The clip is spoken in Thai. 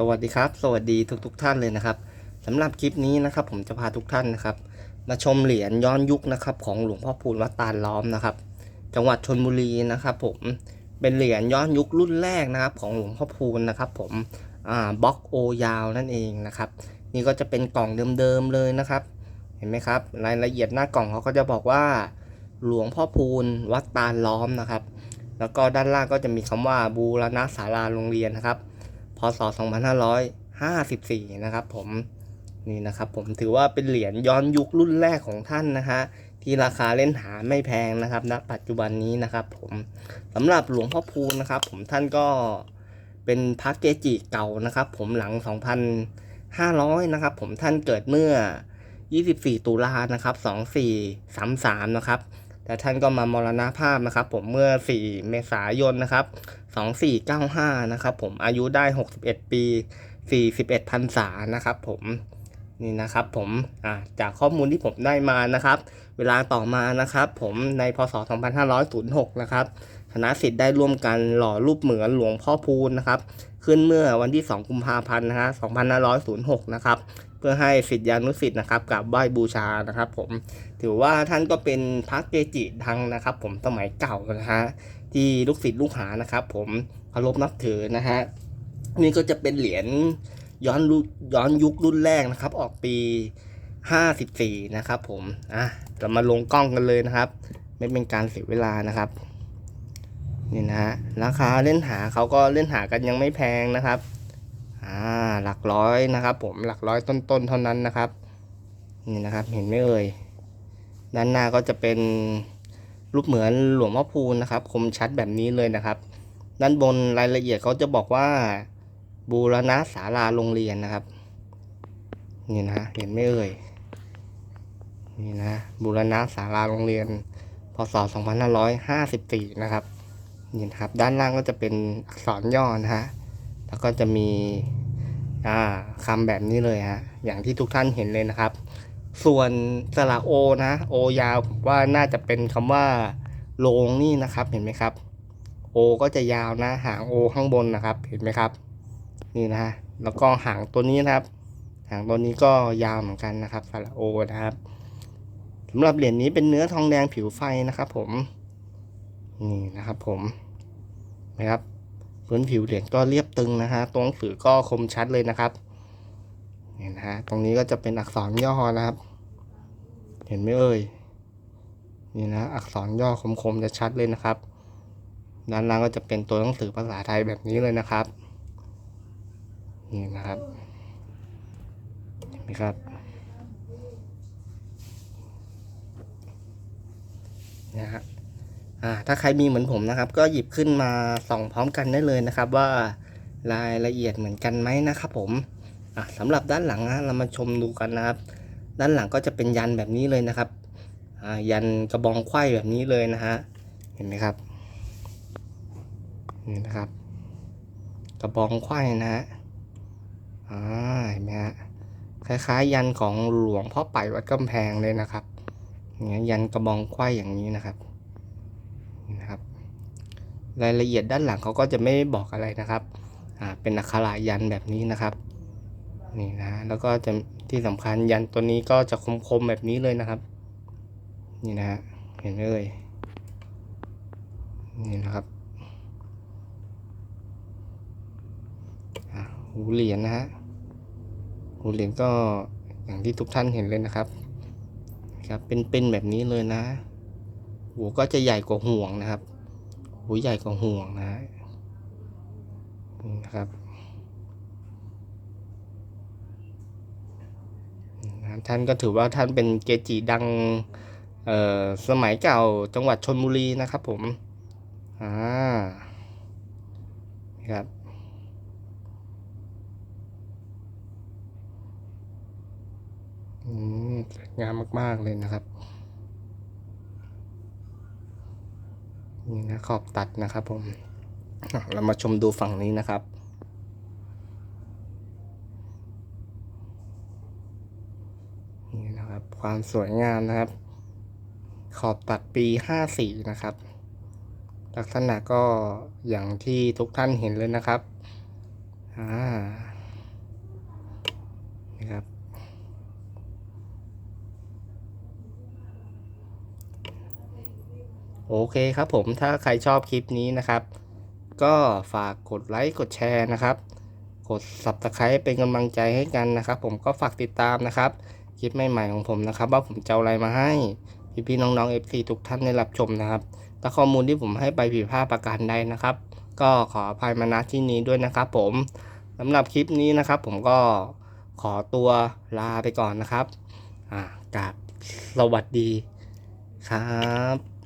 สวัสดีครับ สวัสดีทุกทุกๆท่านเลยนะครับสำหรับคลิปนี้นะครับ ผมจะพาทุกท่านนะครับ มาชมเหรียญย้อนยุคนะครับ ของหลวงพ่อพูนวัดตาลล้อมนะครับ จังหวัดชนบุรีนะครับ ผมเป็นเหรียญย้อนยุครุ่นแรกนะครับ ของหลวงพ่อพูนนะครับ ผมอ่าบล็อกโอยาวนั่นเองนะครับ นี่ก็จะเป็นกล่องเดิมๆเลยนะครับ เห็นไหมครับ รายละเอียดหน้ากล่องเขาก็จะบอกว่า หลวงพ่อพูนวัดตาลล้อมนะครับ แล้วก็ด้านล่างก็จะมีคำว่าบูรณะศาลาโรงเรียนนะครับ พศ 2554 นะครับผมนี่นะครับผมถือว่าเป็นเหรียญย้อนยุครุ่นแรกของท่านนะฮะที่ราคาเล่นหาไม่แพงนะครับณปัจจุบันนี้นะครับผมสำหรับหลวงพ่อพูนนะครับ ผมท่านก็เป็นพระเกจิเก่านะครับ ผมหลัง 2,500 นะครับ ผมท่านเกิดเมื่อ 24 ตุลานะครับ 2433 นะครับ แต่ท่านก็มามรณภาพนะครับ ผมเมื่อ 4 เมษายนนะครับ 2495 นะครับ ผมอายุได้ 61 ปี 41พรรษานะครับ ผมนี่นะครับผมจากข้อมูลที่ผมได้มานะครับ เวลาต่อมานะครับ ผมในพศ 2506 นะครับคณะสิทธิ์ได้ร่วมกันหล่อรูปเหมือนหลวงพ่อพูนนะครับ ขึ้นเมื่อวันที่ 2 กุมภาพันธ์นะฮะ2506 นะครับ เพื่อให้สิทธิานุสิทธิ์นะครับกราบไหว้บูชานะครับ ผมถือว่าท่านก็เป็นพระเกจิดังนะครับ ผมสมัยเก่านะฮะที่ลูกศิษย์ลูกหานะครับ ผมเคารพนับถือนะฮะนี่ก็จะเป็นเหรียญย้อนยุคย้อนยุครุ่นแรกนะครับ ออกปี 54 นะครับผมอะเรามาลงกล้องกันเลยนะครับ ไม่เป็นการเสียเวลานะครับนี่นะฮะราคาเล่นหาเขาก็เล่นหากันยังไม่แพงนะครับ อ่าหลักร้อยนะครับ ผมหลักร้อยต้นๆเท่านั้นนะครับนี่นะครับเห็นไหมเอ่ยด้านหน้าก็จะเป็นรูปเหมือนหลวงพ่อพูนนะครับ คมชัดแบบนี้เลยนะครับ ด้านบนรายละเอียดเขาจะบอกว่าบูรณะศาลาโรงเรียนนะครับนี่นะเห็นไหมเอ่ยนี่นะบูรณะศาลาโรงเรียนพศ2554 นะครับนี่นะครับ ด้านล่างก็จะเป็นอักษรย่อนะฮะ แล้วก็จะมีคำแบบนี้เลยฮะอย่างที่ทุกท่านเห็นเลยนะครับ ส่วนสระโอนะโอยาวผมว่าน่าจะเป็นคำว่าโลงนี่นะครับเห็นไหมครับโอก็จะยาวนะ หางโอข้างบนนะครับ เห็นไหมครับ นี่นะฮะแล้วก็หางตัวนี้นะครับ หางตัวนี้ก็ยาวเหมือนกันนะครับสระโอนะครับสำหรับเหรียญนี้เป็นเนื้อทองแดงผิวไฟนะครับ ผม นี่นะครับ ผมนะครับ พื้นผิวเหรียญก็เรียบตึงนะฮะตัวหนังสือก็คมชัดเลยนะครับนี่นฮะตรงนี้ก็จะเป็นอักษรย่อนะครับ เห็นไหมเอ่ยนี่นะอักษรย่อคมๆจะชัดเลยนะครับ ด้านล่างก็จะเป็นตัวหนังสือภาษาไทยแบบนี้เลยนะครับ นี่นะครับเห็นไหมครับนะฮะ ถ้าใครมีเหมือนผมนะครับ ก็หยิบขึ้นมาส่องพร้อมกันได้เลยนะครับ ว่ารายละเอียดเหมือนกันไหมนะครับผมสำหรับด้านหลังนะเรามาชมดูกันนะครับ ด้านหลังก็จะเป็นยันแบบนี้เลยนะครับยันกระบองไขว้แบบนี้เลยนะฮะเห็นไหมครับนี่นะครับ กระบองไขว้นะฮะอ่าเห็นไหมฮะคล้ายๆ ยันของหลวงพ่อไปวัดกำแพงเลยนะครับเนี่ยยันกระบองไขว้อย่างนี้นะครับ รายละเอียดด้านหลังเขาก็จะไม่บอกอะไรนะครับอ่าเป็นอักขระยันแบบนี้นะครับนี่นะแล้วก็จะที่สำคัญยันตัวนี้ก็จะคมๆแบบนี้เลยนะครับ นี่นะฮะเห็นไหมเอ่ยนี่นะครับหูเหรียญนะฮะหูเหรียญก็อย่างที่ทุกท่านเห็นเลยนะครับครับเป็นๆแบบนี้เลยนะหูก็จะใหญ่กว่าห่วงนะครับ หูใหญ่กว่าห่วงนะนะครับท่านก็ถือว่าท่านเป็นเกจิดังสมัยเก่าจังหวัดชนบุรีนะครับผม อ่าครับอืมสวยงามมาก ๆ เลยนะครับ นี่นะขอบตัดนะครับผมเรามาชมดูฝั่งนี้นะครับ นี่นะครับ ความสวยงามนะครับ ขอบตัดปี54นะครับ ลักษณะก็อย่างที่ทุกท่านเห็นเลยนะครับ อ่า โอเคครับผมถ้าใครชอบคลิปนี้นะครับ ก็ฝากกดไลค์กดแชร์นะครับ กด subscribe เป็นกำลังใจให้กันนะครับ ผมก็ฝากติดตามนะครับคลิปใหม่ๆของผมนะครับ ว่าผมจะอะไรมาให้พี่ๆน้องๆ FC ทุกท่านได้รับชมนะครับถ้าข้อมูลที่ผมให้ไปผิดพลาดประการใดนะครับ ก็ขออภัยมาณที่นี้ด้วยนะครับผมสำหรับคลิปนี้นะครับ ผมก็ขอตัวลาไปก่อนนะครับอ่ากราบสวัสดีครับ